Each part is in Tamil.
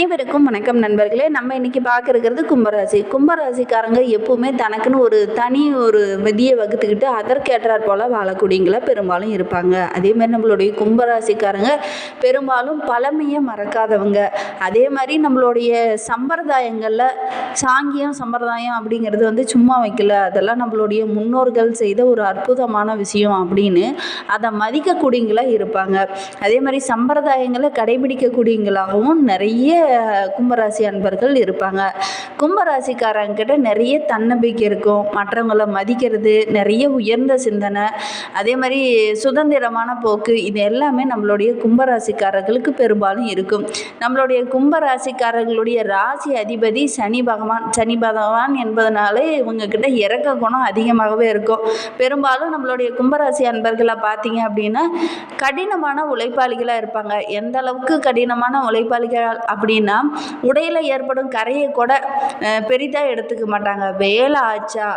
அனைவருக்கும் வணக்கம் நண்பர்களே. நம்ம இன்னைக்கு பார்க்கறது கும்பராசி. கும்பராசிக்காரங்க எப்பவுமே தனக்குன்னு ஒரு தனி ஒரு விதியை வகுத்துக்கிட்டு அதற்கேற்றாற் போல வாழக்கூடியங்களா பெரும்பாலும் இருப்பாங்க. அதே மாதிரி நம்மளுடைய கும்பராசிக்காரங்க பெரும்பாலும் பழமையை மறக்காதவங்க. அதே மாதிரி நம்மளுடைய சம்பிரதாயங்களில் சாங்கியம் சம்பிரதாயம் அப்படிங்கிறது வந்து சும்மா வைக்கல. அதெல்லாம் நம்மளுடைய முன்னோர்கள் செய்த ஒரு அற்புதமான விஷயம் அப்படின்னு அதை மதிக்கக்கூடியங்களா இருப்பாங்க. அதே மாதிரி சம்பிரதாயங்களை கடைபிடிக்கக்கூடியவங்களாகவும் நிறைய கும்பராசி அன்பர்கள் இருப்பாங்க. கும்பராசிக்காரங்க கிட்ட நிறைய தன்னம்பிக்கை இருக்கும். மற்றவங்களை மதிக்கிறது நிறைய உயர்ந்த சிந்தனை அதே மாதிரி சுதந்திரமான போக்கு இது எல்லாமே நம்மளுடைய கும்பராசிக்காரர்களுக்கு பெரும்பாலும் இருக்கும். நம்மளுடைய கும்பராசிக்காரர்களுடைய ராசி அதிபதி சனி பகவான் சனி பகவான் என்பதனாலே இவங்க கிட்ட இறக்க குணம் அதிகமாகவே இருக்கும். பெரும்பாலும் நம்மளுடைய கும்பராசி அன்பர்களை பார்த்தீங்க அப்படின்னா கடினமான உழைப்பாளிகளாக இருப்பாங்க. எந்த அளவுக்கு கடினமான உழைப்பாளிகள் அப்படின்னு உடையில் ஏற்படும் கரையை கூட பெரிதாக எடுத்துக்க மாட்டாங்க. வேலை ஆச்சா?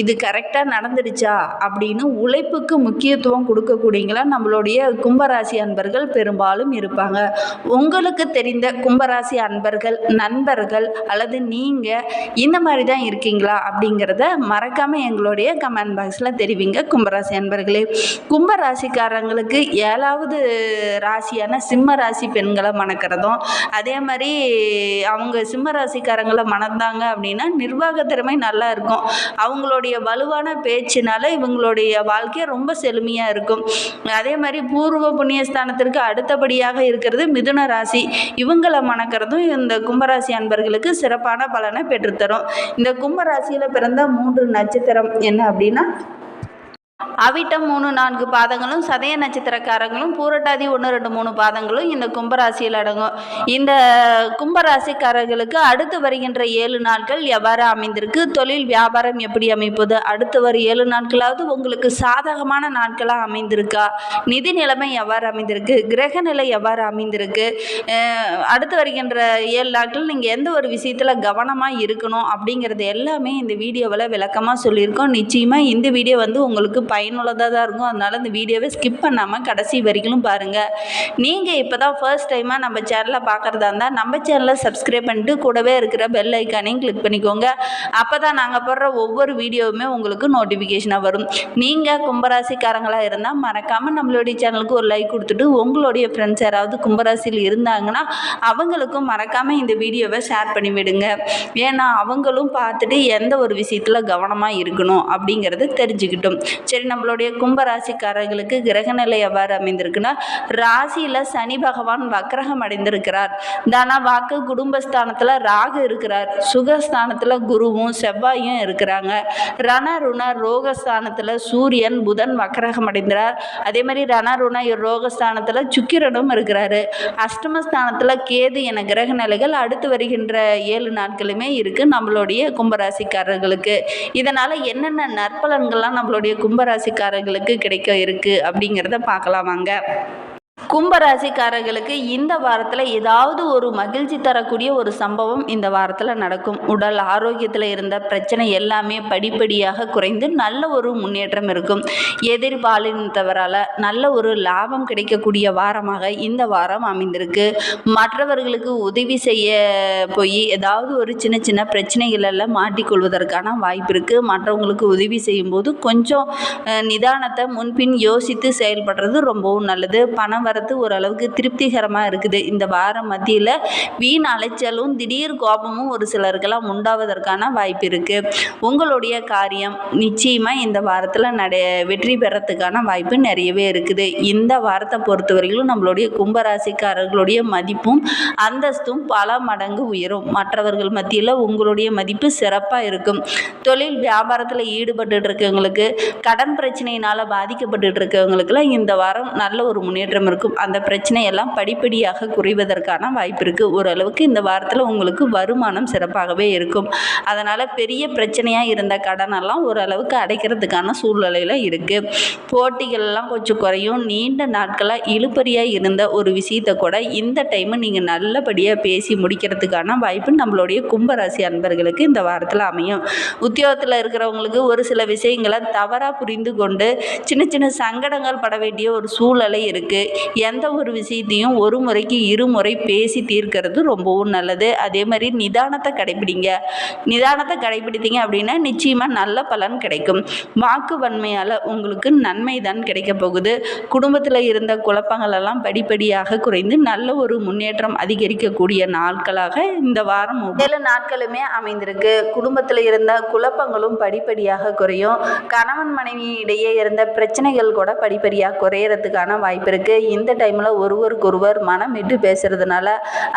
இது கரெக்டாக நடந்துடுச்சா? அப்படின்னு உழைப்புக்கு முக்கியத்துவம் கொடுக்கக்கூடியங்களா நம்மளுடைய கும்பராசி அன்பர்கள் பெரும்பாலும் இருப்பாங்க. உங்களுக்கு தெரிந்த கும்பராசி அன்பர்கள் நண்பர்கள் அல்லது நீங்கள் இந்த மாதிரி தான் இருக்கீங்களா அப்படிங்கிறத மறக்காமல் எங்களுடைய கமெண்ட் பாக்ஸில் தெரிவிங்க கும்பராசி அன்பர்களே. கும்பராசிக்காரங்களுக்கு ஏழாவது ராசியான சிம்ம ராசி பெண்களை மணக்கிறதும் அதே மாதிரி மாதிரி அவங்க சிம்மராசிக்காரங்களை மணந்தாங்க அப்படின்னா நிர்வாக திறமை நல்லா இருக்கும். அவங்களுடைய வலுவான பேச்சினால இவங்களுடைய வாழ்க்கை ரொம்ப செழுமையாக இருக்கும். அதே மாதிரி பூர்வ புண்ணியஸ்தானத்திற்கு அடுத்தபடியாக இருக்கிறது மிதுன ராசி. இவங்களை மணக்கிறதும் இந்த கும்பராசி அன்பர்களுக்கு சிறப்பான பலனை பெற்றுத்தரும். இந்த கும்பராசியில் பிறந்த மூன்று நட்சத்திரம் என்ன அப்படின்னா அவிட்டம் மூணு நான்கு பாதங்களும் சதய நட்சத்திரக்காரங்களும் பூரட்டாதி ஒன்று ரெண்டு மூணு பாதங்களும் இந்த கும்பராசியில் அடங்கும். இந்த கும்பராசிக்காரர்களுக்கு அடுத்து வருகின்ற ஏழு நாட்கள் எவ்வாறு அமைந்திருக்கு. தொழில் வியாபாரம் எப்படி அமைப்பது? அடுத்து வர ஏழு நாட்களாவது உங்களுக்கு சாதகமான நாட்களாக அமைந்திருக்கா? நிதி நிலைமை எவ்வாறு அமைந்திருக்கு? கிரக நிலை எவ்வாறு அமைந்திருக்கு? அடுத்து வருகின்ற ஏழு நாட்கள் நீங்கள் எந்த ஒரு விஷயத்தில் கவனமாக இருக்கணும் அப்படிங்கிறது எல்லாமே இந்த வீடியோவில் விளக்கமாக சொல்லியிருக்கோம். நிச்சயமாக இந்த வீடியோ வந்து உங்களுக்கு பயனுள்ளதாக தான் இருக்கும். அதனால் இந்த வீடியோவை ஸ்கிப் பண்ணாமல் கடைசி வரைக்கும் பாருங்கள் நீங்கள் இப்போ தான் ஃபர்ஸ்ட் டைமாக நம்ம சேனலை பார்க்குறதா இருந்தால் நம்ம சேனலை சப்ஸ்கிரைப் பண்ணிட்டு கூடவே இருக்கிற பெல் ஐக்கானையும் கிளிக் பண்ணிக்கோங்க. அப்போ தான் நாங்கள் போடுற ஒவ்வொரு வீடியோவுமே உங்களுக்கு நோட்டிஃபிகேஷனாக வரும். நீங்கள் கும்பராசிக்காரங்களாக இருந்தால் மறக்காமல் நம்மளுடைய சேனலுக்கு ஒரு லைக் கொடுத்துட்டு உங்களுடைய ஃப்ரெண்ட்ஸ் யாராவது கும்பராசியில் இருந்தாங்கன்னா அவங்களுக்கும் மறக்காமல் இந்த வீடியோவை ஷேர் பண்ணிவிடுங்க ஏன்னா அவங்களும் பார்த்துட்டு எந்த ஒரு விஷயத்தில் கவனமாக இருக்கணும் அப்படிங்கிறத தெரிஞ்சுக்கிட்டும். சரி நம்மளுடைய கும்பராசிக்காரர்களுக்கு கிரகநிலை எவ்வாறு அமைந்திருக்குன்னா ராசியில் சனி பகவான் வக்ரகம் அடைந்திருக்கிறார். தன வாக்கு குடும்பஸ்தானத்தில் ராகு இருக்கிறார். சுகஸ்தானத்தில் குருவும் செவ்வாயும் இருக்கிறாங்க. ரண ருண ரோகஸ்தானத்தில் சூரியன் புதன் வக்ரகம் அடைந்தார் அதே மாதிரி ரண ருண ரோகஸ்தானத்தில் சுக்கிரனும் இருக்கிறாரு. அஷ்டமஸ்தானத்தில் கேது என கிரக நிலைகள் அடுத்து வருகின்ற ஏழு நாட்களுமே இருக்குது நம்மளுடைய கும்பராசிக்காரர்களுக்கு. இதனால் என்னென்ன நற்பலன்கள்லாம் நம்மளுடைய கும்பராசிக்காரர்களுக்கு கிடைக்க இருக்குது அப்படிங்கிறத பார்க்கலாம் வாங்க கும்பராசிக்காரர்களுக்கு இந்த வாரத்தில் ஏதாவது ஒரு மகிழ்ச்சி தரக்கூடிய ஒரு சம்பவம் இந்த வாரத்தில் நடக்கும். உடல் ஆரோக்கியத்தில் இருந்த பிரச்சனை எல்லாமே படிப்படியாக குறைந்து நல்ல ஒரு முன்னேற்றம் இருக்கும். எதிர்பாலினத்தவரால் நல்ல ஒரு லாபம் கிடைக்கக்கூடிய வாரமாக இந்த வாரம் அமைந்திருக்கு. மற்றவர்களுக்கு உதவி செய்ய போய் ஏதாவது ஒரு சின்ன சின்ன பிரச்சனைகளில் மாட்டிக்கொள்வதற்கான வாய்ப்பு இருக்குது மற்றவங்களுக்கு உதவி செய்யும்போது கொஞ்சம் நிதானத்தை முன்பின் யோசித்து செயல்படுறது ரொம்பவும் நல்லது. பணம் வரத்து ஓரளவுக்கு திருப்திகரமாக இருக்குது. இந்த வாரம் மத்தியில் வீண் அலைச்சலும் திடீர் கோபமும் ஒரு சிலருக்கெல்லாம் உண்டாவதற்கான வாய்ப்பு இருக்குது உங்களுடைய காரியம் நிச்சயமாக இந்த வாரத்தில் நடை வெற்றி பெறத்துக்கான வாய்ப்பு நிறையவே இருக்குது. இந்த வாரத்தை பொறுத்தவரையிலும் நம்மளுடைய கும்பராசிக்காரர்களுடைய மதிப்பும் அந்தஸ்தும் பல மடங்கு உயரும். மற்றவர்கள் மத்தியில் உங்களுடைய மதிப்பு சிறப்பாக இருக்கும். தொழில் வியாபாரத்தில் ஈடுபட்டு இருக்கவங்களுக்கு கடன் பிரச்சனையினால் பாதிக்கப்பட்டு இருக்கவங்களுக்குலாம் இந்த வாரம் நல்ல ஒரு முன்னேற்றம் இருக்கும் அந்த பிரச்சனையெல்லாம் படிப்படியாக குறைவதற்கான வாய்ப்பு இருக்குது ஓரளவுக்கு இந்த வாரத்தில் உங்களுக்கு வருமானம் சிறப்பாகவே இருக்கும். அதனால் பெரிய பிரச்சனையாக இருந்த கடனெல்லாம் ஓரளவுக்கு அடைக்கிறதுக்கான சூழ்நிலையில் இருக்குது போட்டிகள்லாம் கொஞ்சம் குறையும். நீண்ட நாட்களாக இழுப்பறியாக இருந்த ஒரு விஷயத்தை கூட இந்த டைமு நீங்கள் நல்லபடியாக பேசி முடிக்கிறதுக்கான வாய்ப்பு நம்மளுடைய கும்பராசி அன்பர்களுக்கு இந்த வாரத்தில் அமையும். உத்தியோகத்தில் இருக்கிறவங்களுக்கு ஒரு சில விஷயங்களை தவறாக புரிந்து கொண்டு சின்ன சின்ன சங்கடங்கள் பட வேண்டிய ஒரு சூழ்நிலை இருக்குது எந்த ஒரு விஷயத்தையும் ஒரு முறைக்கு இருமுறை பேசி தீர்க்கிறது ரொம்பவும் நல்லது. அதே மாதிரி நிதானத்தை கடைபிடிங்க. நிதானத்தை கடைபிடித்தீங்க அப்படின்னா நிச்சயமாக நல்ல பலன் கிடைக்கும். வாக்கு வன்மையால் உங்களுக்கு நன்மை தான் கிடைக்க போகுது. குடும்பத்தில் இருந்த குழப்பங்கள் எல்லாம் படிப்படியாக குறைந்து நல்ல ஒரு முன்னேற்றம் அதிகரிக்கக்கூடிய நாட்களாக இந்த வாரம் ஏழு நாட்களுமே அமைந்திருக்கு. குடும்பத்தில் இருந்த குழப்பங்களும் படிப்படியாக குறையும். கணவன் மனைவி இடையே இருந்த பிரச்சனைகள் கூட படிப்படியாக குறையறதுக்கான வாய்ப்பு இருக்குது இந்த டைமில் ஒருவருக்கொருவர் மனம் விட்டு பேசுகிறதுனால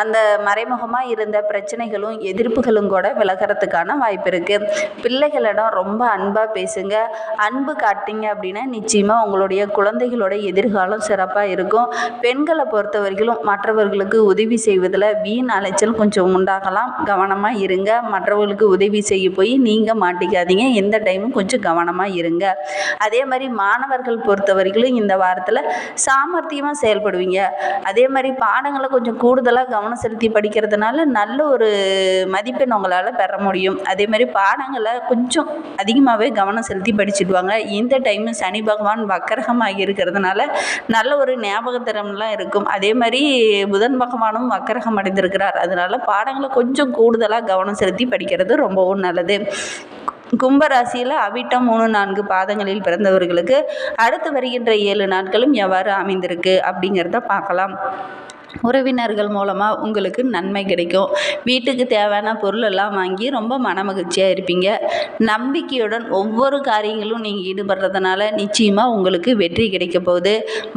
அந்த மறைமுகமாக இருந்த பிரச்சனைகளும் எதிர்ப்புகளும் கூட விலகிறதுக்கான வாய்ப்பு இருக்குது பிள்ளைகளிடம் ரொம்ப அன்பாக பேசுங்க. அன்பு காட்டிங்க அப்படின்னா நிச்சயமாக உங்களுடைய குழந்தைகளோட எதிர்காலம் சிறப்பாக இருக்கும். பெண்களை பொறுத்த வரைக்கும் மற்றவர்களுக்கு உதவி செய்வதில் வீண் அலைச்சல் கொஞ்சம் உண்டாகலாம். கவனமாக இருங்க. மற்றவர்களுக்கு உதவி செய்ய போய் நீங்கள் மாட்டிக்காதீங்க. எந்த டைமும் கொஞ்சம் கவனமாக இருங்க. அதே மாதிரி மாணவர்கள் பொறுத்த வரைக்கும் இந்த வாரத்தில் சாமர்த்தியமாக செயல்படுவீங்க. அதே மாதிரி பாடங்களை கொஞ்சம் கூடுதலாக கவனம் செலுத்தி படிக்கிறதுனால நல்ல ஒரு மதிப்பெண் உங்களால் பெற முடியும். அதே மாதிரி பாடங்களை கொஞ்சம் அதிகமாகவே கவனம் செலுத்தி படிச்சுடுவாங்க. இந்த டைமு சனி பகவான் வக்கரகமாக இருக்கிறதுனால நல்ல ஒரு ஞாபகத்திறம்லாம் இருக்கும். அதே மாதிரி புதன் பகவானும் வக்கரகம் அடைந்திருக்கிறார். அதனால் பாடங்களை கொஞ்சம் கூடுதலாக கவனம் செலுத்தி படிக்கிறது ரொம்பவும் நல்லது. கும்பராசியில் அவிட்டம் மூணு நான்கு பாதங்களில் பிறந்தவர்களுக்கு அடுத்து வருகின்ற ஏழு நாட்களும் எவ்வாறு அமைந்திருக்கு அப்படிங்கிறத பார்க்கலாம். உறவினர்கள் மூலமாக உங்களுக்கு நன்மை கிடைக்கும். வீட்டுக்கு தேவையான பொருளெல்லாம் வாங்கி ரொம்ப மனமகிழ்ச்சியாக இருப்பீங்க. நம்பிக்கையுடன் ஒவ்வொரு காரியங்களும் நீங்கள் ஈடுபடுறதுனால நிச்சயமாக உங்களுக்கு வெற்றி கிடைக்க போகுது.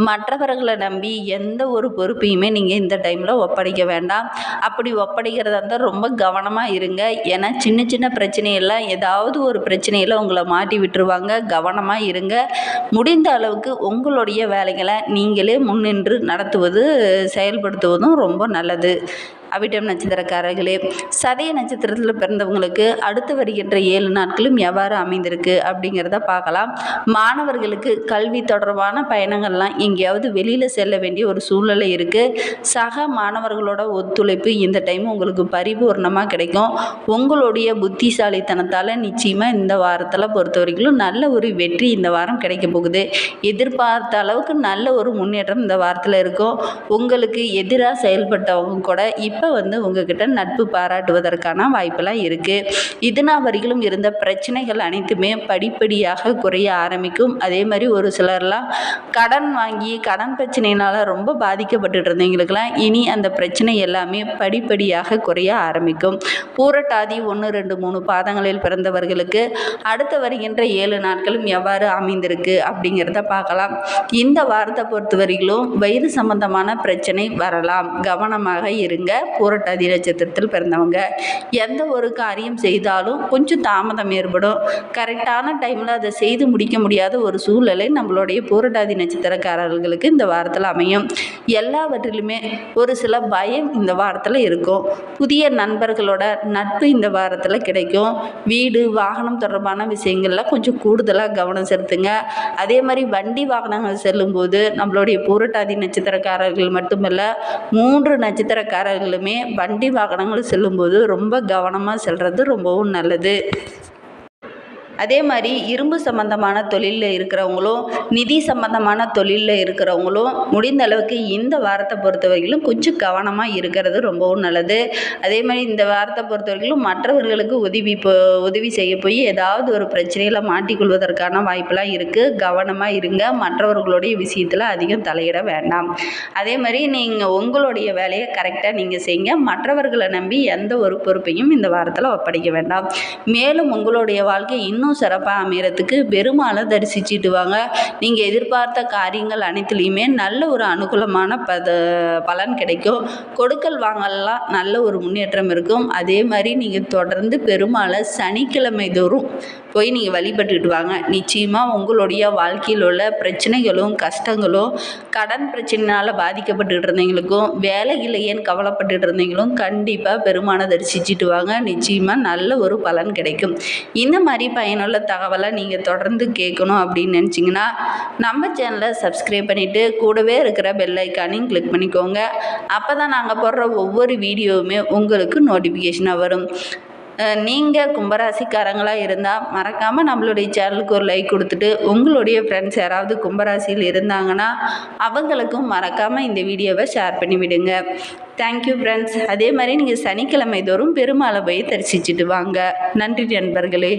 மற்றவர்களை நம்பி எந்த ஒரு பொறுப்பையுமே நீங்கள் இந்த டைமில் ஒப்படைக்க வேண்டாம். அப்படி ஒப்படைக்கிறதா இருந்தால் ரொம்ப கவனமாக இருங்க. ஏன்னா சின்ன சின்ன பிரச்சனையெல்லாம் ஏதாவது ஒரு பிரச்சனையில் உங்களை மாட்டி விட்டுருவாங்க. கவனமாக இருங்க. முடிந்த அளவுக்கு உங்களுடைய வேலைகளை நீங்களே முன்னின்று நடத்துவது செயல் செயல்படுத்துவதும் ரொம்ப நல்லது. அவிட்டம் நட்சத்திரக்காரர்களே சதய நட்சத்திரத்தில் பிறந்தவங்களுக்கு அடுத்து வருகின்ற ஏழு நாட்களும் எவ்வாறு அமைந்திருக்கு அப்படிங்கிறத பார்க்கலாம். மாணவர்களுக்கு கல்வி தொடர்பான பயணங்கள்லாம் எங்கேயாவது வெளியில் செல்ல வேண்டிய ஒரு சூழ்நிலை இருக்குது சக மாணவர்களோட ஒத்துழைப்பு இந்த டைம் உங்களுக்கு பரிபூர்ணமாக கிடைக்கும். உங்களுடைய புத்திசாலித்தனத்தால் நிச்சயமாக இந்த வாரத்தில் பொறுத்த வரைக்கும் நல்ல ஒரு வெற்றி இந்த வாரம் கிடைக்க போகுது. எதிர்பார்த்த அளவுக்கு நல்ல ஒரு முன்னேற்றம் இந்த வாரத்தில் இருக்கும். உங்களுக்கு எதிராக செயல்பட்டவங்க கூட இப்போ வந்து உங்ககிட்ட நட்பு பாராட்டுவதற்கான வாய்ப்பெல்லாம் இருக்குது இதுனா வரையிலும் இருந்த பிரச்சனைகள் அனைத்துமே படிப்படியாக குறைய ஆரம்பிக்கும். அதே மாதிரி ஒரு சிலர்லாம் கடன் வாங்கி கடன் பிரச்சனையினால் ரொம்ப பாதிக்கப்பட்டு இருந்தவங்களுக்கெல்லாம் இனி அந்த பிரச்சனை எல்லாமே படிப்படியாக குறைய ஆரம்பிக்கும். பூரட்டாதி ஒன்று ரெண்டு மூணு பாதங்களில் பிறந்தவர்களுக்கு அடுத்து வருகின்ற ஏழு நாட்களும் எவ்வாறு அமைந்திருக்கு அப்படிங்கிறத பார்க்கலாம். இந்த வாரத்தை பொறுத்த வரையிலும் வயிறு சம்பந்தமான பிரச்சனை வரலாம். கவனமாக இருங்க. பூரட்டாதி நட்சத்திரத்தில் பிறந்தவங்க. எந்த ஒரு காரியம் செய்தாலும் கொஞ்சம் தாமதம் ஏற்படும். கரெக்டான டைமில் அதை செய்து முடிக்க முடியாத ஒரு சூழ்நிலை நம்மளுடைய பூரட்டாதி நட்சத்திரக்காரர்களுக்கு இந்த வாரத்தில் அமையும். எல்லாவற்றிலுமே ஒரு சில பயம் இந்த வாரத்தில் இருக்கும். புதிய நண்பர்களோட நட்பு இந்த வாரத்தில் கிடைக்கும். வீடு வாகனம் தொடர்பான விஷயங்களில் கொஞ்சம் கூடுதலாக கவனம் செலுத்துங்க. அதே மாதிரி வண்டி வாகனங்கள் செல்லும்போது நம்மளுடைய பூரட்டாதி நட்சத்திரக்காரர்கள் மட்டுமல்ல மூன்று நட்சத்திரக்காரர்களும் எல்லாருமே வண்டி வாகனங்கள் செல்லும்போது ரொம்ப கவனமாக செல்வது ரொம்பவும் நல்லது. அதே மாதிரி இரும்பு சம்மந்தமான தொழிலில் இருக்கிறவங்களும் நிதி சம்மந்தமான தொழிலில் இருக்கிறவங்களும் முடிந்த அளவுக்கு இந்த வாரத்தை பொறுத்த வரையிலும் கொஞ்சம் கவனமாக இருக்கிறது ரொம்பவும் நல்லது. அதே மாதிரி இந்த வாரத்தை பொறுத்த வரையிலும் மற்றவர்களுக்கு உதவி இப்போ உதவி செய்ய போய் ஏதாவது ஒரு பிரச்சனையில் மாட்டிக்கொள்வதற்கான வாய்ப்பெல்லாம் இருக்குது கவனமாக இருங்க. மற்றவர்களுடைய விஷயத்தில் அதிகம் தலையிட வேண்டாம். அதே மாதிரி நீங்கள் உங்களுடைய வேலையை கரெக்டாக நீங்கள் செய்யுங்க மற்றவர்களை நம்பி எந்த ஒரு பொறுப்பையும் இந்த வாரத்தில் ஒப்படைக்க வேண்டாம். மேலும் உங்களுடைய வாழ்க்கை இன்னும் இன்னும் சிறப்பாக அமையறதுக்கு பெருமாளை தரிசிச்சுட்டு வாங்க நீங்கள் எதிர்பார்த்த காரியங்கள் அனைத்துலேயுமே நல்ல ஒரு அனுகூலமான பத பலன் கிடைக்கும். கொடுக்கல் வாங்கலாம் நல்ல ஒரு முன்னேற்றம் இருக்கும். அதே மாதிரி நீங்கள் தொடர்ந்து பெருமாளை சனிக்கிழமை தோறும் போய் நீங்கள் வழிபட்டுக்கிட்டு வாங்க. நிச்சயமாக உங்களுடைய வாழ்க்கையில் உள்ள பிரச்சனைகளும் கஷ்டங்களும் கடன் பிரச்சனைனால் பாதிக்கப்பட்டுட்டு இருந்தவங்களுக்கும் வேலை இல்லையேன்னு கவலைப்பட்டுட்டு இருந்தவங்களும் கண்டிப்பாக பெருமானை தரிசிச்சுட்டு வாங்க. நிச்சயமாக நல்ல ஒரு பலன் கிடைக்கும். இந்த மாதிரி பயன் பயனுள்ள தகவலை நீங்கள் தொடர்ந்து கேட்கணும் அப்படின்னு நினச்சிங்கன்னா நம்ம சேனலை சப்ஸ்கிரைப் பண்ணிவிட்டு கூடவே இருக்கிற பெல் ஐக்கானையும் கிளிக் பண்ணிக்கோங்க. அப்போ தான் நாங்கள் போடுற ஒவ்வொரு வீடியோவுமே உங்களுக்கு நோட்டிஃபிகேஷனாக வரும். நீங்கள் கும்பராசிக்காரங்களாக இருந்தால் மறக்காமல் நம்மளுடைய சேனலுக்கு ஒரு லைக் கொடுத்துட்டு உங்களுடைய ஃப்ரெண்ட்ஸ் யாராவது கும்பராசியில் இருந்தாங்கன்னா அவங்களுக்கும் மறக்காமல் இந்த வீடியோவை ஷேர் பண்ணி விடுங்க. தேங்க்யூ ஃப்ரெண்ட்ஸ் அதே மாதிரி நீங்கள் சனிக்கிழமை தோறும் பெருமாளை போய் தரிசிச்சுட்டு வாங்க. நன்றி நண்பர்களே.